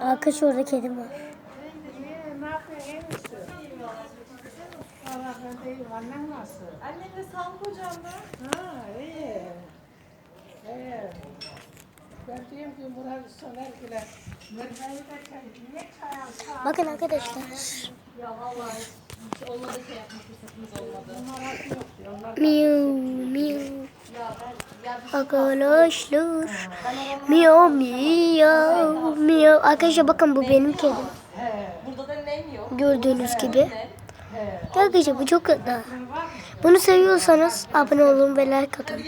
Arkadaş orada kedim var. Annen nasıl? Annem de sağlık hocamda. Ha iyi. Evet. Bakın arkadaşlar. Ya vallahi olmadı şey yapma fırsatımız olmadı. Miu. Ya ben ya bir Arkadaşlar. Miu miu miu. Arkadaşlar bakın bu benim kedim. Gördüğünüz gibi. Arkadaşlar bu çok tatlı. Bunu seviyorsanız abone olun ve like atın.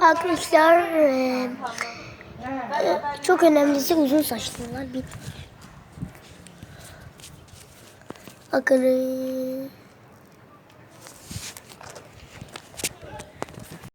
Arkadaşlar e, e, çok önemlisi uzun saçlılar. Bir... Bakın e,